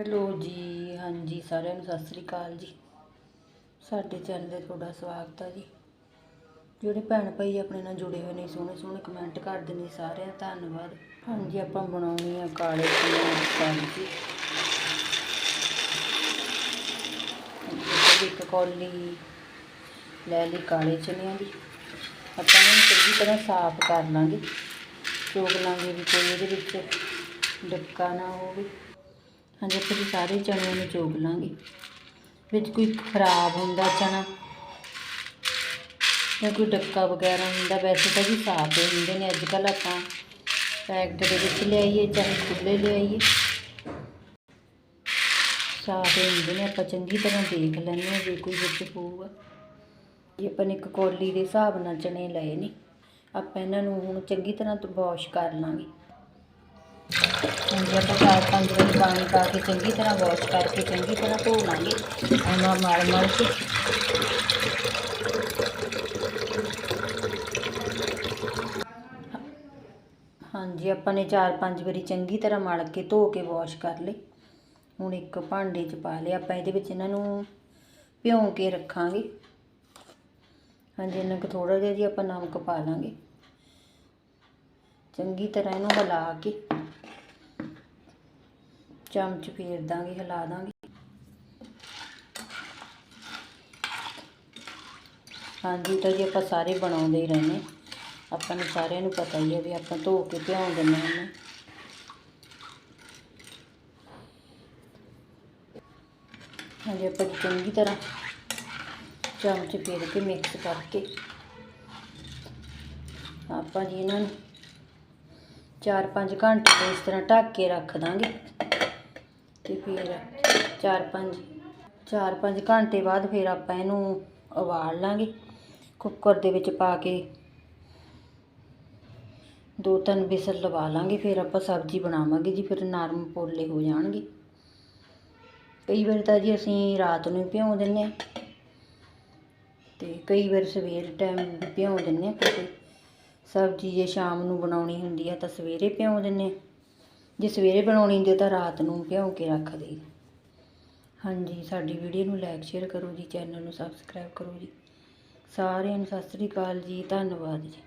Hello ਜੀ, ਹਾਂਜੀ, ਸਾਰਿਆਂ ਨੂੰ ਸਤਿ ਸ੍ਰੀ ਅਕਾਲ ਜੀ। ਸਾਡੇ ਚੈਨਲ ਤੇ ਤੁਹਾਡਾ ਸਵਾਗਤ ਹੈ ਜੀ। ਜਿਹੜੇ ਭੈਣ ਭਾਈ ਆਪਣੇ ਨਾਲ ਜੁੜੇ ਹੋਏ ਨੇ, ਸੋਹਣੇ ਸੋਹਣੇ ਕਮੈਂਟ ਕਰਦੇ ਨੇ ਸਾਰਿਆਂ ਦਾ ਧੰਨਵਾਦ। ਹਾਂਜੀ, ਆਪਾਂ ਬਣਾਉਣੀ ਆ ਕਾਲੇ ਚਨੇ ਦੀ ਸਬਜ਼ੀ। ਇੱਕ ਕੌਲੀ ਲੈ ਲਈ ਕਾਲੇ ਚਨਿਆਂ ਦੀ। ਆਪਾਂ ਇਹਨਾਂ ਨੂੰ ਚੰਗੀ ਤਰ੍ਹਾਂ ਸਾਫ਼ ਕਰ ਲਾਂਗੇ। ਚੋਗ ਲਾਂਗੇ ਵੀ ਕੋਈ ਇਹਦੇ ਵਿੱਚ ਡੱਕਾ ਨਾ ਹੋਵੇ। ਹਾਂਜੀ, ਆਪਾਂ ਜੀ ਸਾਰੇ ਚਣਿਆਂ ਨੂੰ ਚੋਗ ਲਾਂਗੇ। ਵਿੱਚ ਕੋਈ ਖਰਾਬ ਹੁੰਦਾ ਚਣਾ ਜਾਂ ਕੋਈ ਡੱਕਾ ਵਗੈਰਾ ਹੁੰਦਾ, ਵੈਸੇ ਤਾਂ ਜੀ ਸਾਫ਼ ਹੀ ਹੁੰਦੇ ਨੇ। ਅੱਜ ਕੱਲ੍ਹ ਆਪਾਂ ਪੈਕਟ ਦੇ ਵਿੱਚ ਲਿਆਈਏ, ਚਾਹੇ ਖੁੱਲ੍ਹੇ ਲਿਆਈਏ। ਸਾਫ਼ ਹੁੰਦੇ ਨੇ, ਆਪਾਂ ਚੰਗੀ ਤਰ੍ਹਾਂ ਦੇਖ ਲੈਂਦੇ ਹਾਂ ਜੇ ਕੋਈ ਵਿੱਚ ਹੋਊਗਾ ਇਹ ਆਪਾਂ ਨੇ ਇੱਕ ਕੌਲੀ ਦੇ ਹਿਸਾਬ ਨਾਲ ਚਣੇ ਲਏ ਨੇ। ਆਪਾਂ ਇਹਨਾਂ ਨੂੰ ਹੁਣ ਚੰਗੀ ਤਰ੍ਹਾਂ ਤੋਂ, ਵਾਸ਼ ਕਰ ਲਾਂਗੇ। ਹਾਂਜੀ ਆਪਾਂ ਚਾਰ ਪੰਜ ਵਾਰੀ ਪਾਣੀ ਪਾ ਕੇ ਚੰਗੀ ਤਰ੍ਹਾਂ ਵਾਸ਼ ਕਰਕੇ ਚੰਗੀ ਤਰ੍ਹਾਂ ਧੋ ਲਾਂਗੇ ਇਹਨਾਂ ਮਲ ਮਲ ਕੇ। ਹਾਂਜੀ, ਆਪਾਂ ਨੇ ਚਾਰ ਪੰਜ ਵਾਰੀ ਚੰਗੀ ਤਰ੍ਹਾਂ ਮਲ ਕੇ ਧੋ ਕੇ ਵਾਸ਼ ਕਰ ਲਏ ਹੁਣ ਇੱਕ ਭਾਂਡੇ 'ਚ ਪਾ ਲਿਆ, ਆਪਾਂ ਇਹਦੇ ਵਿੱਚ ਇਹਨਾਂ ਨੂੰ ਭਿਉਂ ਕੇ ਰੱਖਾਂਗੇ। ਹਾਂਜੀ, ਇਹਨਾਂ ਕੁ ਥੋੜਾ ਜਿਹਾ ਜੀ ਆਪਾਂ ਨਮਕ ਪਾ ਲਾਂਗੇ। ਚੰਗੀ ਤਰ੍ਹਾਂ ਇਹਨੂੰ ਹਿਲਾ ਕੇ ਚਮਚ ਫੇਰ ਦਾਂਗੇ, ਹਿਲਾ ਦਾਂਗੇ। ਹਾਂਜੀ, ਤਾਂ ਜੀ ਆਪਾਂ ਸਾਰੇ ਬਣਾਉਂਦੇ ਹੀ ਰਹਿੰਦੇ ਆਪਾਂ ਨੂੰ ਸਾਰਿਆਂ ਨੂੰ ਪਤਾ ਹੀ ਹੈ ਵੀ ਆਪਾਂ ਧੋ ਕੇ ਭਿਉਂ ਦਿੰਦੇ ਹਾਂ ਹਾਂਜੀ, ਆਪਾਂ ਚੰਗੀ ਤਰ੍ਹਾਂ ਚਮਚ ਫੇਰ ਕੇ ਮਿਕਸ ਕਰਕੇ ਆਪਾਂ ਜੀ ਇਹਨਾਂ ਨੂੰ 4-5 ਘੰਟੇ ਇਸ ਤਰ੍ਹਾਂ ਢੱਕ ਕੇ ਰੱਖ ਦਾਂਗੇ। ਤੇ ਫਿਰ 4-5 4-5 ਘੰਟੇ ਬਾਅਦ ਫਿਰ ਆਪਾਂ ਇਹਨੂੰ ਉਬਾਲ ਲਾਂਗੇ। ਕੁੱਕਰ ਦੇ ਵਿੱਚ ਪਾ ਕੇ ਦੋ ਤਿੰਨ ਵਿਸਲ ਲਵਾ ਲਾਂਗੇ, ਫਿਰ ਆਪਾਂ ਸਬਜ਼ੀ ਬਣਾਵਾਂਗੇ ਜੀ, ਫਿਰ ਨਰਮ ਪੋਲੇ ਹੋ ਜਾਣਗੇ। ਕਈ ਵਾਰ ਤਾਂ ਜੀ ਅਸੀਂ ਰਾਤ ਨੂੰ ਭਿਉਂ ਦਿੰਨੇ ਆ ਤੇ ਕਈ ਵਾਰ ਸਵੇਰ ਟਾਈਮ ਭਿਉਂ ਦਿੰਨੇ ਆ ਕਿਉਂਕਿ ਸਬਜ਼ੀ ਜੇ ਸ਼ਾਮ ਨੂੰ ਬਣਾਉਣੀ ਹੁੰਦੀ ਆ ਤਾਂ ਸਵੇਰੇ ਭਿਉਂ ਦਿੰਨੇ ਆ ਜੇ ਸਵੇਰੇ ਬਣਾਉਣੀ ਹੁੰਦੀ ਤਾਂ ਰਾਤ ਨੂੰ ਭਿਉਂ ਕੇ ਰੱਖ ਦੇ। ਹਾਂਜੀ, ਸਾਡੀ ਵੀਡੀਓ ਨੂੰ ਲਾਈਕ ਸ਼ੇਅਰ ਕਰੋ ਜੀ ਚੈਨਲ ਨੂੰ ਸਬਸਕ੍ਰਾਈਬ ਕਰੋ ਜੀ। ਸਾਰਿਆਂ ਨੂੰ ਸਤਿ ਸ੍ਰੀ ਅਕਾਲ ਜੀ, ਧੰਨਵਾਦ ਜੀ।